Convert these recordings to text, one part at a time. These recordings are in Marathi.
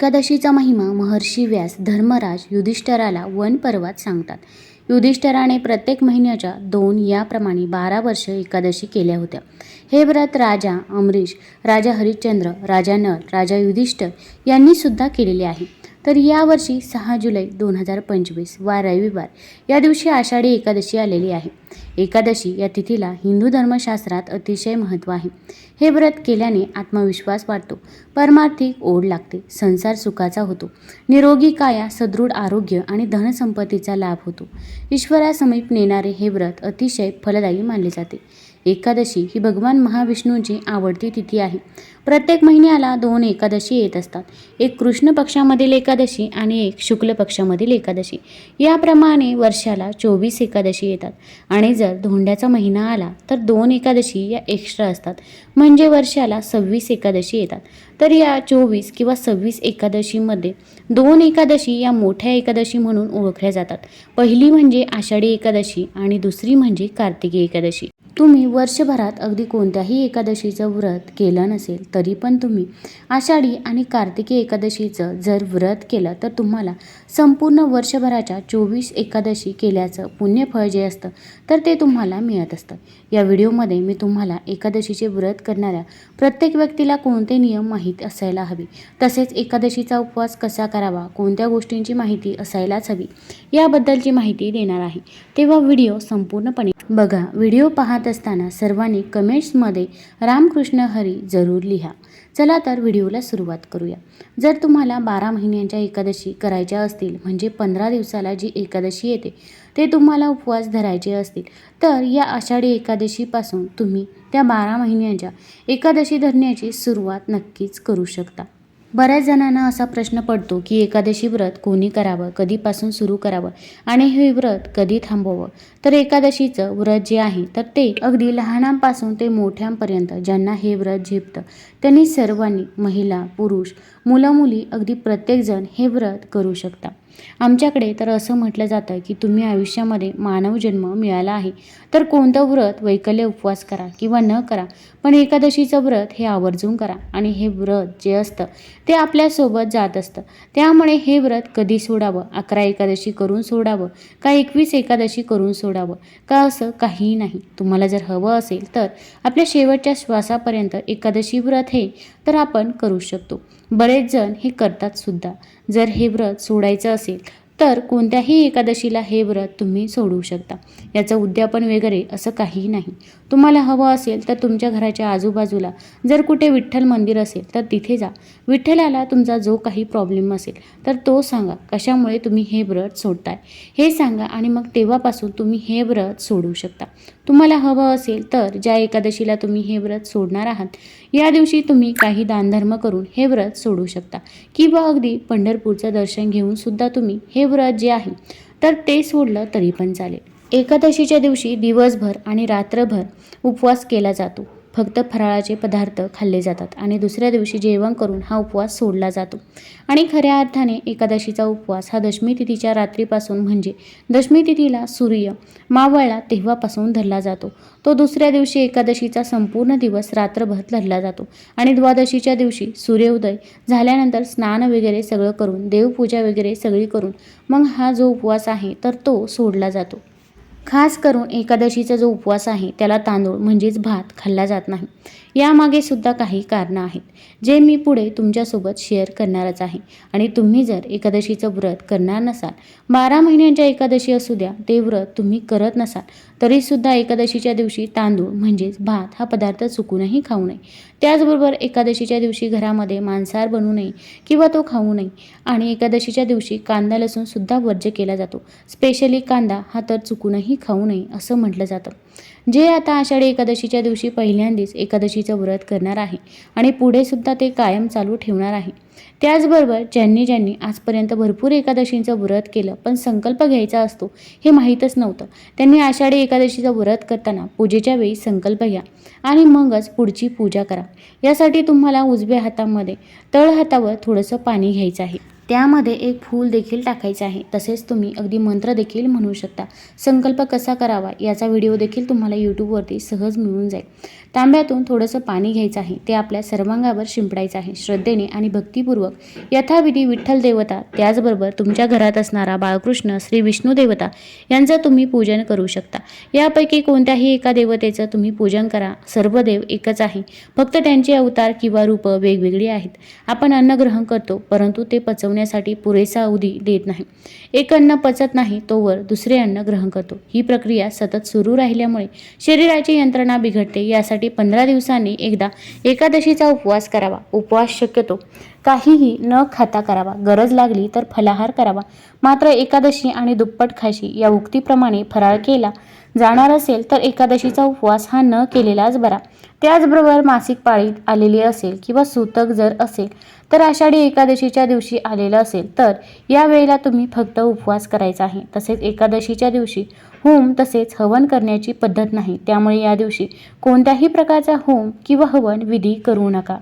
एकादशीचा महिमा महर्षी व्यास धर्मराज युधिष्ठराला वन पर्वात सांगतात. युधिष्ठराने प्रत्येक महिन्याच्या दोन याप्रमाणे बारा वर्ष एकादशी केल्या होत्या. हे व्रत राजा अमरीश राजा हरिश्चंद्र राजा नळ राजा युधिष्ठर यांनी सुद्धा केलेले आहे. तर यावर्षी सहा जुलै दोन हजार पंचवीस वा रविवार या दिवशी आषाढी एकादशी आलेली आहे. एकादशी या तिथीला हिंदू धर्मशास्त्रात अतिशय महत्त्व आहे. हे व्रत केल्याने आत्मविश्वास वाढतो. परमार्थिक ओढ लागते. संसार सुखाचा होतो. निरोगी काया सदृढ आरोग्य आणि धनसंपत्तीचा लाभ होतो. ईश्वरासमीप नेणारे हे व्रत अतिशय फलदायी मानले जाते. एकादशी ही भगवान महाविष्णूंची आवडती तिथी आहे. प्रत्येक महिन्याला दोन एकादशी येत असतात. एक कृष्ण पक्षामधील एकादशी आणि एक शुक्ल पक्षामधील एकादशी. याप्रमाणे वर्षाला चोवीस एकादशी येतात. आणि जर धोंड्याचा महिना आला तर दोन एकादशी या एक्स्ट्रा असतात. म्हणजे वर्षाला सव्वीस एकादशी येतात. तर या चोवीस किंवा सव्वीस एकादशीमध्ये दोन एकादशी या मोठ्या एकादशी म्हणून ओळखल्या जातात. पहिली म्हणजे आषाढी एकादशी आणि दुसरी म्हणजे कार्तिकी एकादशी. तुम्ही वर्षभरात अगदी कोणत्याही एकादशीचं व्रत केलं नसेल तरी पण तुम्ही आषाढी आणि कार्तिकी एकादशीचं जर व्रत केलं तर तुम्हाला संपूर्ण वर्षभराच्या चोवीस एकादशी केल्याचं पुण्यफळ जे असतं तर ते तुम्हाला मिळत असतं. या व्हिडिओमध्ये मी तुम्हाला एकादशीचे व्रत करणाऱ्या प्रत्येक व्यक्तीला कोणते नियम माहीत असायला हवे? तसेच एकादशीचा उपवास कसा करावा? कोणत्या गोष्टींची माहिती असायलाच हवी? याबद्दलची माहिती देणार आहे. तेव्हा व्हिडिओ संपूर्णपणे बघा. व्हिडिओ पाहत असताना सर्वांनी कमेंट्समध्ये रामकृष्ण हरी जरूर लिहा. चला तर व्हिडिओला सुरुवात करूया. जर तुम्हाला बारा महिन्यांच्या एकादशी करायच्या असतील म्हणजे पंधरा दिवसाला जी एकादशी येते ते तुम्हाला उपवास धरायचे असतील. तर या आषाढी एकादशीपासून तुम्ही त्या बारा महिन्यांच्या एकादशी धरण्याची सुरुवात नक्कीच करू शकता. बऱ्याच जणांना असा प्रश्न पडतो की एकादशी व्रत कोणी करावं कधीपासून सुरू करावं आणि हे व्रत कधी थांबवावं? तर एकादशीचं व्रत जे आहे तर ते अगदी लहानांपासून ते मोठ्यांपर्यंत ज्यांना हे व्रत झेपतं त्यांनी सर्वांनी महिला पुरुष मुलं मुली अगदी प्रत्येकजण हे व्रत करू शकता. आमच्याकडे तर असं म्हटलं जातं की तुम्ही आयुष्यामध्ये मानव जन्म मिळाला आहे. तर कोणतं व्रत वैकल्य उपवास करा किंवा न करा पण एकादशीचं व्रत हे आवर्जून करा आणि हे व्रत जे असतं ते आपल्यासोबत जात असतं. त्यामुळे हे व्रत कधी सोडावं? अकरा एकादशी करून सोडावं का एकवीस एकादशी करून सोडावं? का असं काहीही नाही. तुम्हाला जर हवं असेल तर आपल्या शेवटच्या श्वासापर्यंत एकादशी व्रत हे तर आपण करू शकतो. बरेच जण हे करतात सुद्धा. जर हे व्रत सोडायचं असेल तर कोणत्याही एकादशीला हे व्रत तुम्ही सोडवू शकता. याचं उद्यापन वगैरे असं काहीही नाही. तुम्हाला हवं असेल तर तुमच्या घराच्या आजूबाजूला जर कुठे विठ्ठल मंदिर असेल तर तिथे जा. विठ्ठलाला तुमचा जो काही प्रॉब्लेम असेल तर तो सांगा कशामुळे तुम्ही हे व्रत सोडताय. हे सांगा आणि मग तेव्हापासून तुम्ही हे व्रत सोडवू शकता. तुम्हाला हवं असेल तर ज्या एकादशीला तुम्ही हे व्रत सोडणार आहात या दिवशी तुम्ही काही दानधर्म करून हे व्रत सोडू शकता. किंवा अगदी पंढरपूरचं दर्शन घेऊन सुद्धा तुम्ही हे व्रत जे आहे तर ते सोडलं तरी पण चालेल. एकादशीच्या दिवशी दिवसभर आणि रात्रभर उपवास केला जातो. फक्त फराळाचे पदार्थ खाल्ले जातात आणि दुसऱ्या दिवशी जेवण करून हा उपवास सोडला जातो. आणि खऱ्या अर्थाने एकादशीचा उपवास हा दशमी तिथीच्या रात्रीपासून म्हणजे दशमी तिथीला सूर्य मावळला तेव्हापासून धरला जातो. तो दुसऱ्या दिवशी एकादशीचा संपूर्ण दिवस रात्रभर धरला जातो आणि द्वादशीच्या दिवशी सूर्योदय झाल्यानंतर स्नान वगैरे सगळं करून देवपूजा वगैरे सगळी करून मग हा जो उपवास आहे तर तो सोडला जातो. खास करून एकादशीचा जो उपवास आहे त्याला तांदूळ म्हणजेच भात खाल्ला जात नाही. यामागे सुद्धा काही कारणं आहेत. जे मी पुढे तुमच्यासोबत शेअर करणारच आहे. आणि तुम्ही जर एकादशीचं व्रत करणार नसाल बारा महिन्यांच्या एकादशी असू द्या ते व्रत तुम्ही करत नसाल तरीसुद्धा एकादशीच्या दिवशी तांदूळ म्हणजेच भात हा पदार्थ चुकूनही खाऊ नये. त्याचबरोबर एकादशीच्या दिवशी घरामध्ये मांसाहार बनू नये किंवा तो खाऊ नये. आणि एकादशीच्या दिवशी कांदा लसूणसुद्धा वर्ज्य केला जातो. स्पेशली कांदा हा तर चुकूनही खाऊ नये असं म्हटलं जातं. जे आता आषाढी एकादशीच्या दिवशी पहिल्यांदाच एकादशीचं व्रत करणार आहे आणि पुढे सुद्धा ते कायम चालू ठेवणार आहे. त्याचबरोबर ज्यांनी ज्यांनी आजपर्यंत भरपूर एकादशींचं व्रत केलं पण संकल्प घ्यायचा असतो हे माहीतच नव्हतं. त्यांनी आषाढी एकादशीचं व्रत करताना पूजेच्या वेळी संकल्प घ्या आणि मगच पुढची पूजा करा. यासाठी तुम्हाला उजव्या हातामध्ये तळ हातावर थोडंसं पाणी घ्यायचं आहे. त्यामध्ये एक फूल देखील टाकायचं आहे. तसेच तुम्ही अगदी मंत्र देखील म्हणू शकता. संकल्प कसा करावा याचा व्हिडिओ देखील तुम्हाला यूट्यूबवरती सहज मिळून जाईल. तांब्यातून थोडंसं पाणी घ्यायचं आहे. ते आपल्या सर्वांगावर शिंपडायचं आहे. श्रद्धेने आणि भक्तिपूर्वक यथाविधी विठ्ठल देवता त्याचबरोबर तुमच्या घरात असणारा बाळकृष्ण श्री विष्णू देवता यांचं तुम्ही पूजन करू शकता. यापैकी कोणत्याही एका देवतेचं तुम्ही पूजन करा. सर्व देव एकच आहे. फक्त त्यांचे अवतार किंवा रूपं वेगवेगळी आहेत. आपण अन्न ग्रहण करतो परंतु ते पचवण्यासाठी पुरेसा अवधी देत नाही. एक अन्न पचत नाही तोवर दुसरे अन्न ग्रहण करतो. ही प्रक्रिया सतत सुरू राहिल्यामुळे शरीराची यंत्रणा बिघडते यासाठी पंधरा दिवसांनी एकदा एकादशीचा उपवास करावा. उपवास शक्यतो काहीही न खाता करावा. गरज लागली तर फलाहार करावा. मात्र एकादशी आणि दुप्पट खाशी या उक्तीप्रमाणे फराळ केला जाणार असेल तर एकादशीचा उपवास हा न केलेलाच बरा. त्याचबरोबर मासिक पाळी आलेली असेल किंवा सूतक जर असेल तर आषाढी एकादशीच्या दिवशी आलेलं असेल तर या वेळेला तुम्ही फक्त उपवास करायचा आहे. तसेच एकादशीच्या दिवशी होम तसेच हवन करण्याची पद्धत नाही. त्यामुळे या दिवशी कोणत्याही प्रकारचा होम किंवा हवन विधी करू नका.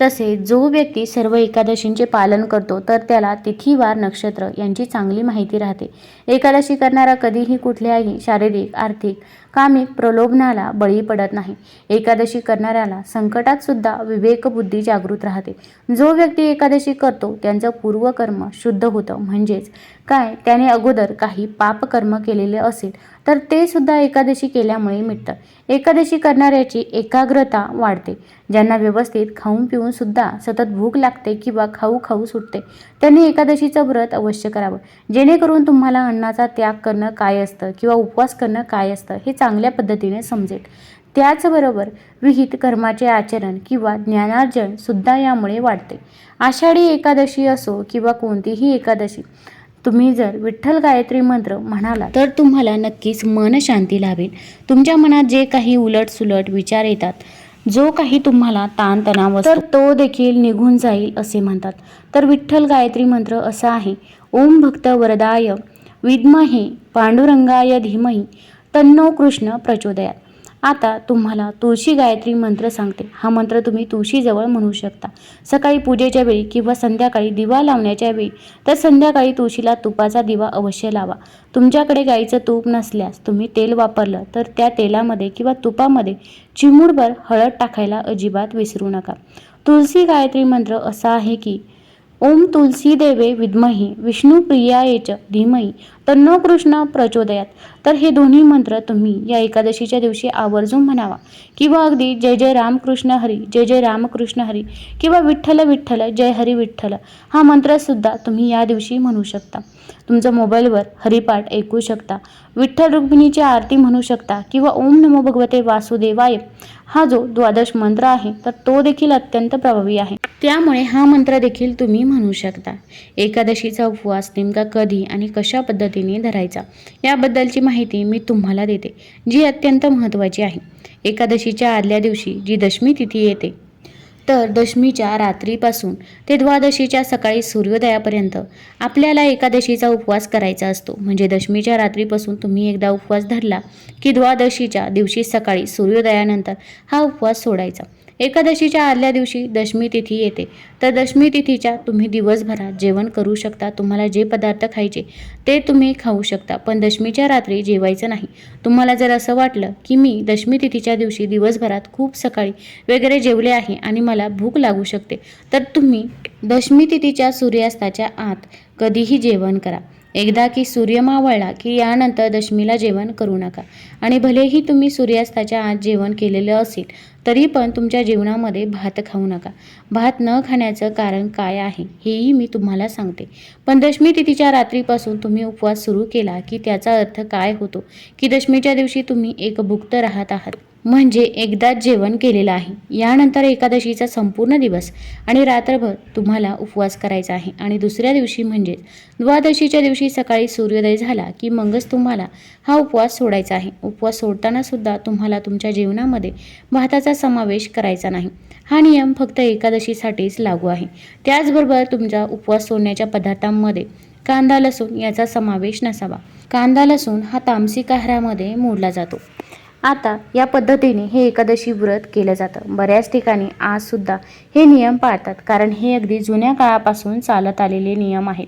तसेच जो व्यक्ती सर्व एकादशींचे पालन करतो तर त्याला तिथीवार नक्षत्र यांची चांगली माहिती राहते. एकादशी करणारा कधीही कुठल्याही शारीरिक आर्थिक कामिक प्रलोभनाला बळी पडत नाही. एकादशी करणाऱ्याला संकटात सुद्धा विवेकबुद्धी जागृत राहते. जो व्यक्ती एकादशी करतो त्यांचं पूर्वकर्म शुद्ध होतं. म्हणजेच काय? त्याने अगोदर काही पापकर्म केलेले असेल तर ते सुद्धा एकादशी केल्यामुळे मिटतं. एकादशी करणाऱ्याची एकाग्रता वाढते. ज्यांना व्यवस्थित खाऊन पिऊन सुद्धा सतत भूक लागते किंवा खाऊ खाऊ सुटते त्यांनी एकादशीचं व्रत अवश्य करावं. जेणेकरून तुम्हाला अन्नाचा त्याग करणं काय असतं किंवा उपवास करणं काय असतं हे चांगल्या पद्धतीने समजेल. त्याचबरोबर विहित कर्माचे आचरण किंवा ज्ञानार्जन सुद्धा यामुळे वाढते. आषाढी एकादशी असो किंवा कोणतीही एकादशी तुम्ही जर विठ्ठल गायत्री मंत्र म्हणाला तर तुम्हाला नक्कीच मन शांती लाभेल. तुमच्या मनात जे काही उलट सुलट विचार येतात जो काही तुम्हाला ताणतणाव असतो तर तो देखील निघून जाईल असे म्हणतात. तर विठ्ठल गायत्री मंत्र असा आहे ओम भक्त वरदाय विद्महे पांडुरंगाय धीमही तन्नो कृष्ण प्रचोदयात. आता तुम्हाला तुळशी गायत्री मंत्र सांगते. हा मंत्र तुम्ही तुळशीजवळ म्हणू शकता. सकाळी पूजेच्या वेळी किंवा संध्याकाळी दिवा लावण्याच्या वेळी तर संध्याकाळी तुळशीला तुपाचा दिवा अवश्य लावा. तुमच्याकडे गाईचं तूप नसल्यास तुम्ही तेल वापरलं तर त्या तेलामध्ये किंवा तुपामध्ये चिमूडभर हळद टाकायला अजिबात विसरू नका. तुलसी गायत्री मंत्र असा आहे की ओम तुलसी देवे विद्मही विष्णू धीमही तन्नो कृष्ण प्रचोदयात. तर हे दोन्ही मंत्र तुम्ही या एकादशीच्या दिवशी आवर्जून म्हणावा. किंवा अगदी जय जय रामकृष्ण हरी जय जय रामकृष्ण हरी किंवा विठ्ठल विठ्ठल जय हरी विठ्ठल हा मंत्रसुद्धा तुम्ही या दिवशी म्हणू शकता. तुमच्या मोबाईलवर हरिपाठ ऐकू शकता. विठ्ठल रुक्मिणीची आरती म्हणू शकता किंवा ओम नमो भगवते वासुदेवाय हा जो द्वादश मंत्र आहे तर तो देखील अत्यंत प्रभावी आहे. त्यामुळे हा मंत्र देखील तुम्ही म्हणू शकता. एकादशीचा उपवास नेमका कधी आणि कशा पद्धतीने धरायचा. याबद्दलची माहिती मी तुम्हाला देते जी अत्यंत महत्त्वाची आहे. एकादशीच्या आदल्या दिवशी जी दशमी तिथी येते तर दशमीच्या रात्रीपासून ते द्वादशीच्या सकाळी सूर्योदयापर्यंत आपल्याला एकादशीचा उपवास करायचा असतो. म्हणजे दशमीच्या रात्रीपासून तुम्ही एकदा उपवास धरला की द्वादशीच्या दिवशी सकाळी सूर्योदयानंतर हा उपवास सोडायचा. एकादशीच्या आदल्या दिवशी दशमी तिथी येते. तर दशमी तिथीच्या तुम्ही दिवसभरात जेवण करू शकता तुम्हाला जे पदार्थ खायचे ते तुम्ही खाऊ शकता पण दशमीच्या रात्री जेवायचं नाही. तुम्हाला जर असं वाटलं की मी दशमी तिथीच्या दिवशी दिवसभरात खूप सकाळी वगैरे जेवले आहे आणि मला भूक लागू शकते तर तुम्ही दशमी तिथीच्या सूर्यास्ताच्या आत कधीही जेवण करा. एकदा की सूर्य मावळला की यानंतर दशमीला जेवण करू नका. आणि भलेही तुम्ही सूर्यास्ताच्या आत जेवण केलेलं असेल तरी पण तुमच्या जीवनामध्ये भात खाऊ नका. भात न खाण्याचं कारण काय आहे हेही मी तुम्हाला सांगते. पण दशमी तिथीच्या रात्रीपासून तुम्ही उपवास सुरू केला की त्याचा अर्थ काय होतो की दशमीच्या दिवशी तुम्ही एकभुक्त राहत आहात. म्हणजे एकदाच जेवण केलेलं आहे. यानंतर एकादशीचा संपूर्ण दिवस आणि रात्रभर तुम्हाला उपवास करायचा आहे. आणि दुसऱ्या दिवशी म्हणजेच द्वादशीच्या दिवशी सकाळी सूर्योदय झाला की मगच तुम्हाला हा उपवास सोडायचा आहे. उपवास सोडताना सुद्धा तुम्हाला तुमच्या जीवनामध्ये भाताचा समावेश करायचा नाही. हा नियम फक्त एकादशीसाठीच लागू आहे. त्याचबरोबर तुमच्या उपवास सोडण्याच्या पदार्थांमध्ये कांदा लसूण याचा समावेश नसावा. कांदा लसूण हा तामसिक आहारामध्ये मोडला जातो. आता या पद्धतीने हे एकादशी व्रत केलं जातं. बऱ्याच ठिकाणी आजसुद्धा हे नियम पाळतात कारण हे अगदी जुन्या काळापासून चालत आलेले नियम आहेत.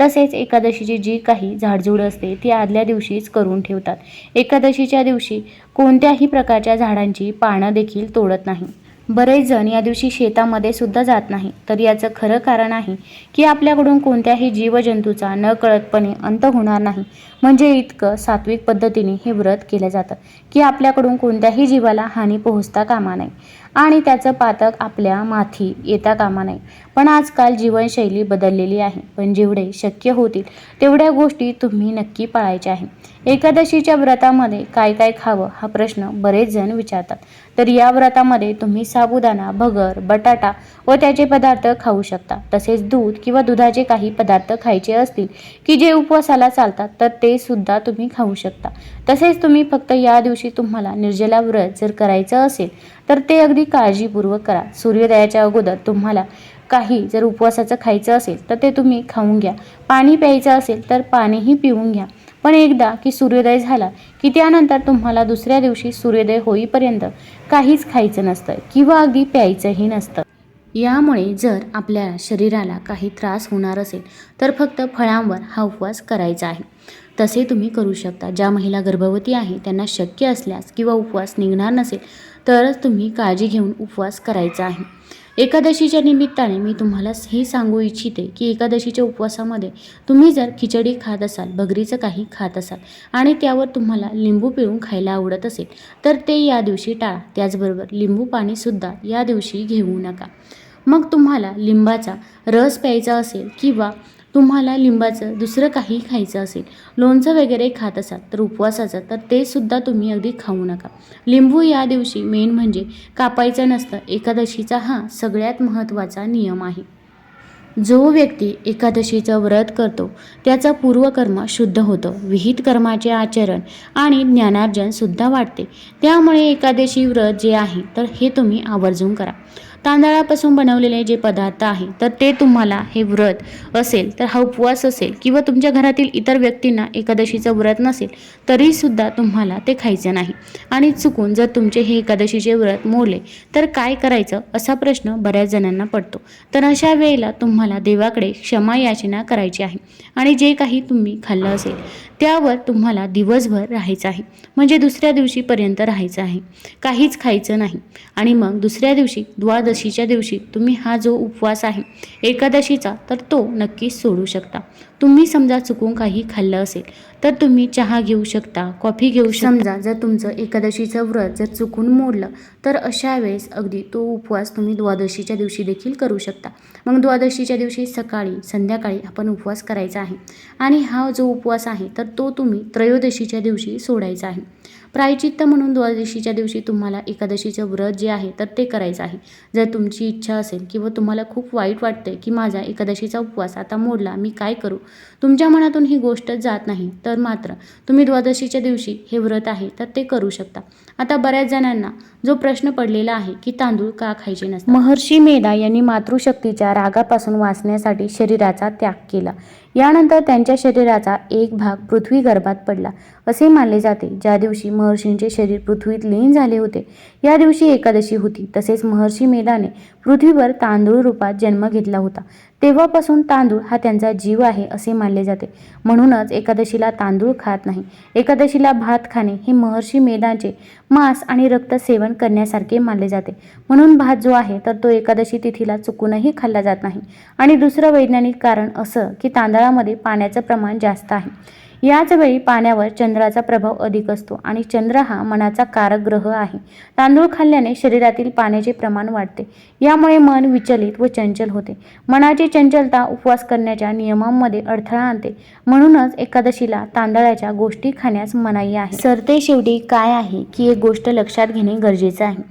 तसेच एकादशीची जी काही झाडझूड असते ती आदल्या दिवशीच करून ठेवतात. एकादशीच्या दिवशी कोणत्याही प्रकारच्या झाडांची पानं देखील तोडत नाही. बरेच जण या दिवशी शेतामध्ये सुद्धा जात नाही. तर याचं खरं कारण आहे की आपल्याकडून कोणत्याही जीवजंतूचा नकळतपणे अंत होणार नाही. म्हणजे इतकं सात्विक पद्धतीने हे व्रत केलं जातं की आपल्याकडून कोणत्याही जीवाला हानी पोहोचता कामा नये. आणि त्याचं पातक आपल्या माथी येता कामा नये. पण आजकाल जीवनशैली बदललेली आहे. पण जेवढे शक्य होतील तेवढ्या गोष्टी तुम्ही नक्की पाळायच्या आहे. एकादशीच्या व्रतामध्ये काय काय खावं हा प्रश्न बरेच जण विचारतात. तर या व्रतामध्ये तुम्ही साबुदाणा भगर बटाटा व त्याचे पदार्थ खाऊ शकता. तसेच दूध किंवा दुधाचे काही पदार्थ खायचे असतील की जे उपवासाला चालतात तर ते सुद्धा तुम्ही खाऊ शकता. तसेच तुम्ही फक्त या दिवशी तुम्हाला निर्जला व्रत जर करायचं असेल तर ते अगदी काळजीपूर्वक करा. सूर्योदयाच्या अगोदर तुम्हाला काही जर उपवासाचं खायचं असेल तर ते तुम्ही खाऊन घ्या. पाणी प्यायचं असेल तर पाणीही पिऊन घ्या. पण एकदा की सूर्योदय झाला की त्यानंतर तुम्हाला दुसऱ्या दिवशी सूर्योदय होईपर्यंत काहीच खायचं नसतं किंवा अगदी प्यायचंही नसतं. यामुळे जर आपल्या शरीराला काही त्रास होणार असेल तर फक्त फळांवर हा उपवास करायचा आहे. तसे तुम्ही करू शकता. ज्या महिला गर्भवती आहे त्यांना शक्य असल्यास किंवा उपवास निघणार नसेल तरच तुम्ही काळजी घेऊन उपवास करायचा आहे. एकादशीच्या निमित्ताने मी तुम्हाला हे सांगू इच्छिते की एकादशीच्या उपवासामध्ये तुम्ही जर खिचडी खात असाल भगरीचं काही खात असाल आणि त्यावर तुम्हाला लिंबू पिळून खायला आवडत असेल तर ते या दिवशी टाळा. त्याचबरोबर लिंबू पाणीसुद्धा या दिवशी घेऊ नका. मग तुम्हाला लिंबाचा रस प्यायचा असेल किंवा तुम्हाला लिंबाचं दुसरं काही खायचं असेल लोणचं वगैरे खात असाल तर उपवासाचं तर ते सुद्धा तुम्ही अगदी खाऊ नका. लिंबू या दिवशी मेन म्हणजे कापायचं नसतं एकादशीचा हा सगळ्यात महत्त्वाचा नियम आहे. जो व्यक्ती एकादशीचं व्रत करतो त्याचा पूर्वकर्म शुद्ध होतं विहित कर्माचे आचरण आणि ज्ञानार्जन सुद्धा वाढते. त्यामुळे एकादशी व्रत जे आहे तर हे तुम्ही आवर्जून करा. तांदळापासून बनवलेले जे पदार्थ आहे तर ते तुम्हाला हे व्रत असेल तर हा उपवास असेल किंवा तुमच्या घरातील इतर व्यक्तींना एकादशीचं व्रत नसेल तरीसुद्धा तुम्हाला ते खायचं नाही. आणि चुकून जर तुमचे हे एकादशीचे व्रत मोडले तर काय करायचं असा प्रश्न बऱ्याच जणांना पडतो. तर अशा वेळेला तुम्हाला देवाकडे क्षमा याचना करायची आहे. आणि जे काही तुम्ही खाल्लं असेल त्यावर तुम्हाला दिवसभर राहायचं आहे. म्हणजे दुसऱ्या दिवशीपर्यंत राहायचं आहे. काहीच खायचं नाही. आणि मग दुसऱ्या दिवशी द्वादशीच्या दिवशी तुम्ही हा जो उपवास आहे एकादशीचा तर तो नक्कीच सोडू शकता. तुम्ही समजा चुकून काही खाल्लं असेल तर तुम्ही चहा घेऊ शकता कॉफी घेऊ समजा जर तुमचं एकादशीचं व्रत जर चुकून मोडलं तर अशा वेळेस अगदी तो उपवास तुम्ही द्वादशीच्या दिवशी देखील करू शकता. मग द्वादशीच्या दिवशी सकाळी संध्याकाळी आपण उपवास करायचा आहे. आणि हा जो उपवास आहे तर तो तुम्ही त्रयोदशीच्या दिवशी सोडायचा आहे. प्रायचित्त म्हणून द्वादशीच्या दिवशी तुम्हाला एकादशीचं व्रत जे आहे तर ते करायचं आहे. जर तुमची इच्छा असेल किंवा तुम्हाला खूप वाईट वाटते की माझा एकादशीचा उपवास आता मोडला मी काय करू? तुमच्या मनातून ही गोष्ट जात नाही तर मात्र तुम्ही द्वादशीच्या दिवशी हे व्रत आहे तर ते करू शकता. आता बऱ्याच जणांना जो प्रश्न पडलेला आहे की तांदूळ का खायचे नसतात? महर्षी मेधा यांनी मातृशक्तीच्या रागापासून वाचण्यासाठी शरीराचा त्याग केला. यानंतर त्यांच्या शरीराचा एक भाग पृथ्वी गर्भात पडला. असे मानले जाते. ज्या दिवशी महर्षींचे शरीर पृथ्वीत लीन झाले होते या दिवशी एकादशी होती. तसेच महर्षी मेधाने पृथ्वीवर तांदूळ रूपात जन्म घेतला होता. तेव्हापासून तांदूळ हा त्यांचा जीव आहे असे मानले जाते. म्हणूनच एकादशीला तांदूळ खात नाही. एकादशीला भात खाणे हे महर्षी मेधाचे मांस आणि रक्त सेवन करण्यासारखे मानले जाते. म्हणून भात जो आहे तर तो एकादशी तिथीला चुकूनही खाल्ला जात नाही. आणि दुसरं वैज्ञानिक कारण असं की तांदळामध्ये पाण्याचं प्रमाण जास्त आहे. याच वेळी पाण्यावर चंद्राचा प्रभाव अधिक असतो आणि चंद्र हा मनाचा कारक ग्रह आहे. तांदूळ खाल्ल्याने शरीरातील पाण्याचे प्रमाण वाढते. यामुळे मन विचलित व चंचल होते. मनाची चंचलता उपवास करण्याच्या नियमांमध्ये अडथळा आणते. म्हणूनच एकादशीला तांदळाच्या गोष्टी खाण्यास मनाई आहे. सरते शेवटी काय आहे की एक गोष्ट लक्षात घेणे गरजेचं आहे.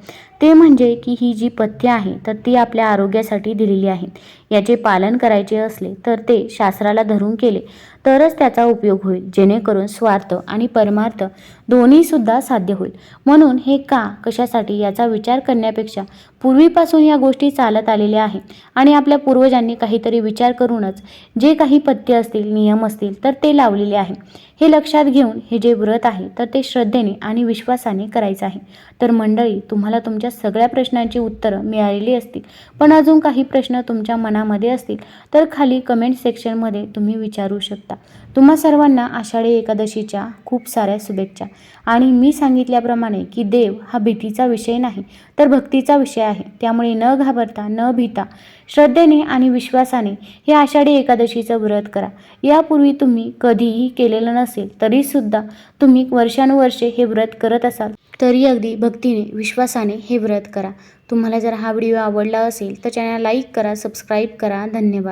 ते म्हणजे की ही जी पथ्य आहे तर ती आपल्या आरोग्यासाठी दिलेली आहेत याचे पालन करायचे असले तर ते शास्त्राला धरून केले. तरच त्याचा उपयोग होईल जेणेकरून स्वार्थ आणि परमार्थ दोन्हीसुद्धा साध्य होईल. म्हणून हे का कशासाठी याचा विचार करण्यापेक्षा पूर्वीपासून या गोष्टी चालत आलेल्या आहेत आणि आपल्या पूर्वजांनी काहीतरी विचार करूनच जे काही पथ्य असतील नियम असतील तर ते लावलेले आहे हे लक्षात घेऊन हे जे व्रत आहे तर ते श्रद्धेने आणि विश्वासाने करायचं आहे. तर मंडळी तुम्हाला तुमच्या सगळ्या प्रश्नांची उत्तरं मिळालेली असतील पण अजून काही प्रश्न तुमच्या मनामध्ये असतील तर खाली कमेंट सेक्शनमध्ये तुम्ही विचारू शकता. तुम्हा सर्वांना आषाढी एकादशीच्या खूप साऱ्या शुभेच्छा. आणि मी सांगितल्याप्रमाणे की देव हा भीतीचा विषय नाही तर भक्तीचा विषय आहे. त्यामुळे न घाबरता न भीता श्रद्धेने आणि विश्वासाने हे आषाढी एकादशीचं व्रत करा. यापूर्वी तुम्ही कधीही केलेलं नसेल तरीसुद्धा तुम्ही वर्षानुवर्षे हे व्रत करत असाल तरी अगदी भक्तीने विश्वासाने हे व्रत करा. तुम्हाला जर हा व्हिडिओ आवडला असेल तर चॅनल लाईक करा सबस्क्राईब करा. धन्यवाद.